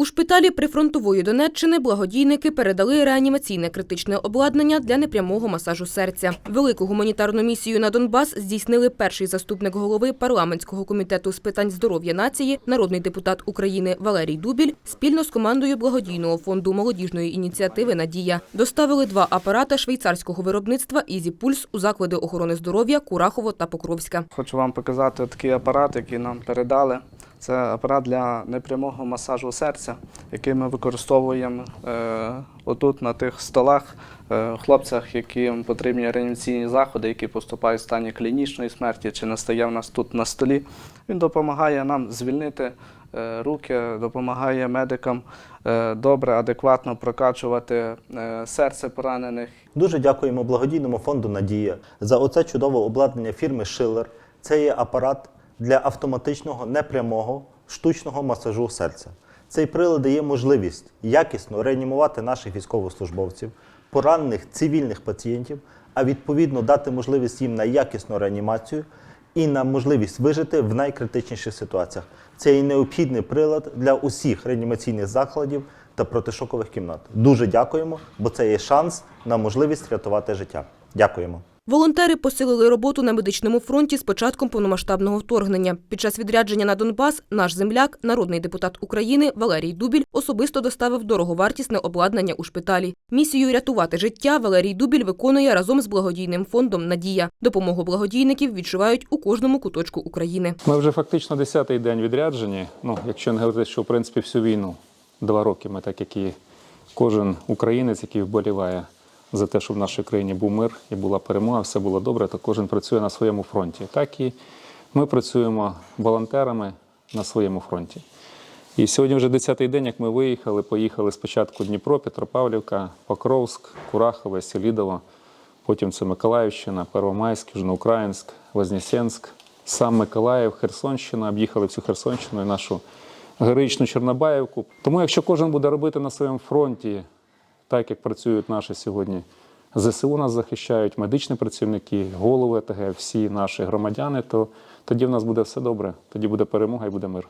У шпиталі прифронтової Донеччини благодійники передали реанімаційне критичне обладнання для непрямого масажу серця. Велику гуманітарну місію на Донбас здійснили перший заступник голови парламентського комітету з питань здоров'я нації, народний депутат України Валерій Дубіль спільно з командою благодійного фонду молодіжної ініціативи Надія доставили два апарати швейцарського виробництва «Ізі Пульс» у заклади охорони здоров'я Курахово та Покровська. Хочу вам показати такий апарат, який нам передали. Це апарат для непрямого масажу серця, який ми використовуємо е, отут на тих столах е, хлопцях, яким потрібні реанімаційні заходи, які поступають в стані клінічної смерті, чи настає в нас тут на столі. Він допомагає нам звільнити е, руки, допомагає медикам е, добре, адекватно прокачувати е, серце поранених Дуже дякуємо благодійному фонду Надія за оце чудове обладнання фірми Schiller. Це є апарат для автоматичного непрямого штучного масажу серця. Цей прилад дає можливість якісно реанімувати наших військовослужбовців, поранених цивільних пацієнтів, а відповідно дати можливість їм на якісну реанімацію і на можливість вижити в найкритичніших ситуаціях. Це є необхідний прилад для усіх реанімаційних закладів та протишокових кімнат. Дуже дякуємо, бо це є шанс на можливість рятувати життя. Дякуємо. Волонтери посилили роботу на медичному фронті з початком повномасштабного вторгнення. Під час відрядження на Донбас наш земляк, народний депутат України Валерій Дубіль, особисто доставив дороговартісне обладнання у шпиталі. Місію рятувати життя Валерій Дубіль виконує разом з благодійним фондом Надія. Допомогу благодійників відчувають у кожному куточку України. Ми вже фактично 10-й день відряджені. Ну, якщо не говорити, що в принципі всю війну, два роки ми, так як і кожен українець, який вболіває за те, щоб в нашій країні був мир і була перемога, все було добре, то кожен працює на своєму фронті. Так і ми працюємо волонтерами на своєму фронті. І сьогодні вже 10-й день, як ми виїхали, поїхали спочатку Дніпро, Петропавлівка, Покровськ, Курахове, Селідово, потім це Миколаївщина, Первомайськ, Южноукраїнськ, Вознесенськ, сам Миколаїв, Херсонщина, об'їхали всю Херсонщину і нашу героїчну Чорнобаївку. Тому якщо кожен буде робити на своєму фронті, так як працюють наші сьогодні ЗСУ нас захищають, медичні працівники, голови ТГ, всі наші громадяни, то тоді в нас буде все добре, тоді буде перемога і буде мир.